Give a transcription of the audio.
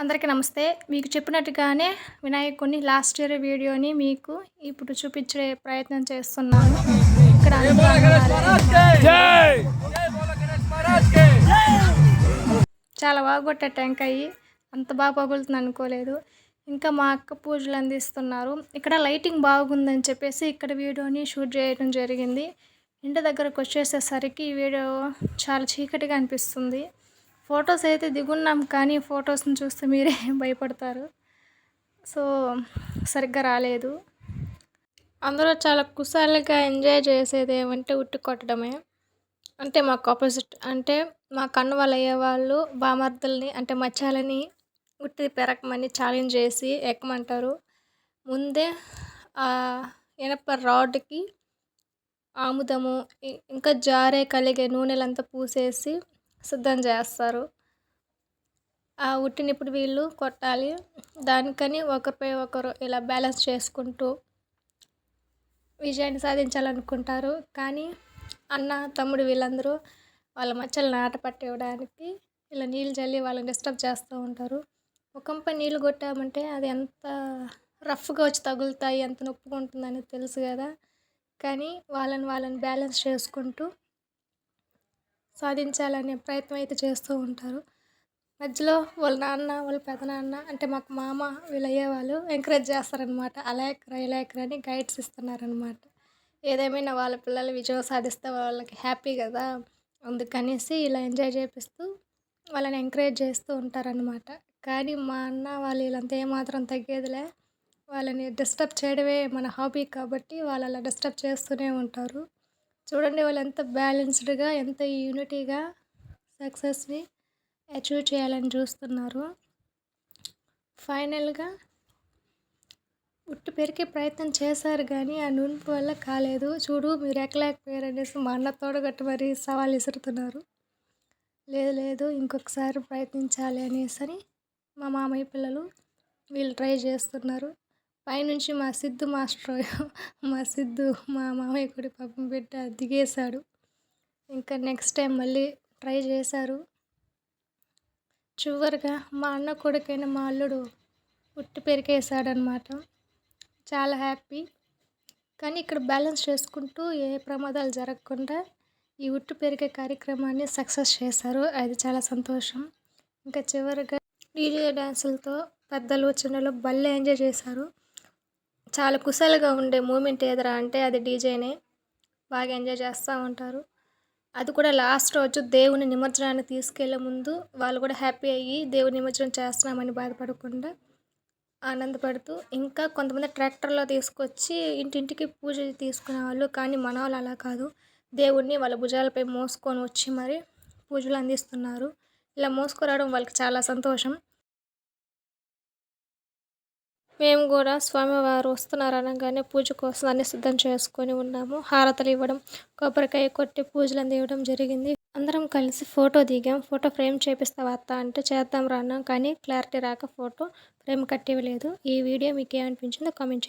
అందరికీ నమస్తే. మీకు చెప్పినట్టుగానే వినాయకుడిని లాస్ట్ ఇయర్ వీడియోని మీకు ఇప్పుడు చూపించే ప్రయత్నం చేస్తున్నాను. ఇక్కడ చాలా బాగా కొట్టే టెంకాయి అంత బాగా పగులుతుంది అనుకోలేదు. ఇంకా మా అక్క పూజలు అందిస్తున్నారు. ఇక్కడ లైటింగ్ బాగుందని చెప్పేసి ఇక్కడ వీడియోని షూట్ చేయడం జరిగింది. ఇంటి దగ్గరకు వచ్చేసేసరికి ఈ వీడియో చాలా చీకటిగా అనిపిస్తుంది. ఫొటోస్ అయితే దిగున్నాం కానీ ఫొటోస్ని చూస్తే మీరే భయపడతారు. సో సరిగ్గా రాలేదు. అందరూ చాలా కుశాలుగా ఎంజాయ్ చేసేది ఏమంటే ఉట్టి కొట్టడమే. అంటే మాకు ఆపోజిట్. అంటే మా కన్ను వాళ్ళు అయ్యే వాళ్ళు బామర్దుల్ని అంటే మచ్చాలని ఉట్టి పెరకమని ఛాలెంజ్ చేసి ఎక్కమంటారు. ముందే ఇనప రాడ్కి ఆముదము ఇంకా జారే కలిగే నూనెలంతా పూసేసి సిద్ధం చేస్తారు. ఆ ఉట్టినప్పుడు వీళ్ళు కొట్టాలి. దానికని ఒకరిపై ఒకరు ఇలా బ్యాలెన్స్ చేసుకుంటూ విజయాన్ని సాధించాలనుకుంటారు. కానీ అన్న తమ్ముడు వీళ్ళందరూ వాళ్ళ మచ్చలను నాట పట్టివ్వడానికి ఇలా నీళ్ళు చల్లి వాళ్ళని డిస్టర్బ్ చేస్తూ ఉంటారు. ముఖంపై నీళ్ళు కొట్టామంటే అది ఎంత రఫ్గా వచ్చి తగులుతాయి ఎంత నొప్పిగా ఉంటుందని తెలుసు కదా. కానీ వాళ్ళని వాళ్ళని బ్యాలెన్స్ చేసుకుంటూ సాధించాలనే ప్రయత్నం అయితే చేస్తూ ఉంటారు. మధ్యలో వాళ్ళ నాన్న వాళ్ళ పెదనాన్న అంటే మాకు మామ వీళ్ళు అయ్యేవాళ్ళు ఎంకరేజ్ చేస్తారనమాట అలా ఎక్కరా ఇలా ఎక్కరా అని గైడ్స్ ఇస్తున్నారనమాట ఏదేమైనా వాళ్ళ పిల్లలు విజయం సాధిస్తే వాళ్ళకి హ్యాపీ కదా అందుకనేసి ఇలా ఎంజాయ్ చేపిస్తూ వాళ్ళని ఎంకరేజ్ చేస్తూ ఉంటారనమాట కానీ మా అన్న వాళ్ళు వీళ్ళంతా ఏమాత్రం తగ్గేదిలే. వాళ్ళని డిస్టర్బ్ చేయడమే మన హాబీ కాబట్టి వాళ్ళు అలా డిస్టర్బ్ చేస్తూనే ఉంటారు. చూడండి వాళ్ళు ఎంత బ్యాలెన్స్డ్గా ఎంత యూనిటీగా సక్సెస్ని అచీవ్ చేయాలని చూస్తున్నారు. ఫైనల్గా ఉట్టు పెరిగే ప్రయత్నం చేశారు కానీ ఆ నూనె వల్ల కాలేదు. చూడు మీరు ఎక్కలేకపోయారు అనేసి మా అన్న తోడగట్టు మరి సవాల్ విసురుతున్నారు. లేదు లేదు ఇంకొకసారి ప్రయత్నించాలి అనేసి అని మా మామయ్య పిల్లలు వీళ్ళు ట్రై చేస్తున్నారు. పైనుంచి మా సిద్ధు మాస్టర్ మా సిద్ధు మా మామయ్య కూడా పాపం బిడ్డ దిగేశాడు. ఇంకా నెక్స్ట్ టైం మళ్ళీ ట్రై చేశారు. చివరిగా మా అన్న కొడుకైన మా అల్లుడు ఉట్టి పెరికేశాడనమాట చాలా హ్యాపీ. కానీ ఇక్కడ బ్యాలెన్స్ చేసుకుంటూ ఏ ప్రమాదాలు జరగకుండా ఈ ఉట్టు పెరిగే కార్యక్రమాన్ని సక్సెస్ చేశారు. అది చాలా సంతోషం. ఇంకా చివరిగా డీజే డ్యాన్సులతో పెద్దలు చిన్నలు భలే ఎంజాయ్ చేశారు. చాలా కుశలుగా ఉండే మూమెంట్ ఏదరా అంటే అది డీజేనే బాగా ఎంజాయ్ చేస్తూ ఉంటారు. అది కూడా లాస్ట్ రోజు దేవుని నిమజ్జనాన్ని తీసుకెళ్ళే ముందు వాళ్ళు కూడా హ్యాపీ అయ్యి దేవుని నిమజ్జనం చేస్తున్నామని బాధపడకుండా ఆనందపడుతూ ఇంకా కొంతమంది ట్రాక్టర్లో తీసుకొచ్చి ఇంటింటికి పూజ తీసుకునే వాళ్ళు కానీ మన వాళ్ళు అలా కాదు. దేవుణ్ణి వాళ్ళ భుజాలపై మోసుకొని వచ్చి మరి పూజలు అందిస్తున్నారు. ఇలా మోసుకురావడం వాళ్ళకి చాలా సంతోషం. మేము కూడా స్వామివారు వస్తున్నారు అనగానే పూజ కోసం అన్ని సిద్ధం చేసుకొని ఉన్నాము. హారతలు ఇవ్వడం కొబ్బరికాయ కొట్టి పూజలు అందివ్వడం జరిగింది. అందరం కలిసి ఫోటో దిగాం. ఫోటో ఫ్రేమ్ చేపిస్తావా అత్త అంటే చేద్దాం రాన్నాం కానీ క్లారిటీ రాక ఫోటో ఫ్రేమ్ కట్టివ్వలేదు ఈ వీడియో మీకు ఏమనిపించిందో కామెంట్ చేయండి.